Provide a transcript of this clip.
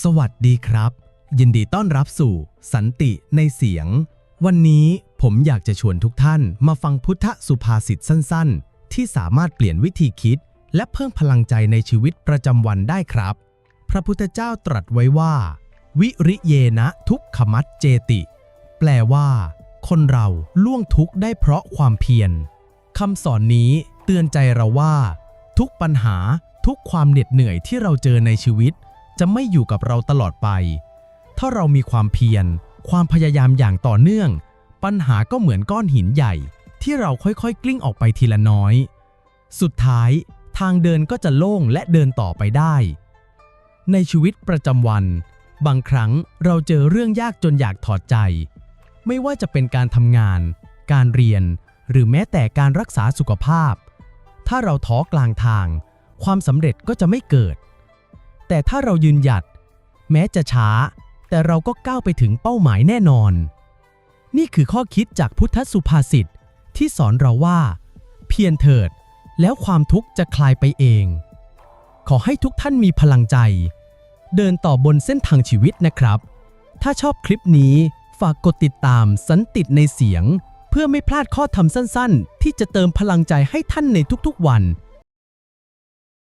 สวัสดีครับ ยินดีต้อนรับสู่สันติในเสียง วันนี้ผมอยากจะชวนทุกท่านมาฟังพุทธสุภาษิตสั้น ๆ ที่สามารถเปลี่ยนวิธีคิด และเพิ่มพลังใจในชีวิตประจำวันได้ครับ พระพุทธเจ้าตรัสไว้ว่า วิริเยนะทุกขมัดเจติ แปลว่า คนเราล่วงทุกข์ได้เพราะความเพียรคำสอนนี้เตือนใจเราว่า ทุกปัญหาทุกความเหน็ดเหนื่อยที่เราเจอในชีวิต จะไม่อยู่กับเราตลอดไป ถ้าเรามีความเพียร ความพยายามอย่างต่อเนื่อง ปัญหาก็เหมือนก้อนหินใหญ่ ที่เราค่อยๆ กลิ้งออกไปทีละน้อย สุดท้ายทางเดินก็จะโล่งและเดินต่อไปได้ ในชีวิตประจำวัน บางครั้งเราเจอเรื่องยากจนอยากถอดใจ ไม่ว่าจะเป็นการทำงาน การเรียน หรือแม้แต่การรักษาสุขภาพ ถ้าเราท้อกลางทาง ความสำเร็จก็จะไม่เกิด แต่ถ้าเรายืนหยัด แม้จะช้า แต่เราก็ก้าวไปถึงเป้าหมายแน่นอน นี่คือข้อคิดจากพุทธสุภาษิตที่สอนเราว่า เพียรเถิด แล้วความทุกข์จะคลายไปเอง ขอให้ทุกท่านมีพลังใจ เดินต่อบนเส้นทางชีวิตนะครับ ถ้าชอบคลิปนี้ฝากกดติดตามสันติดในเสียง เพื่อไม่พลาดข้อธรรมสั้น ๆ ที่จะเติมพลังใจให้ท่านในทุกๆวัน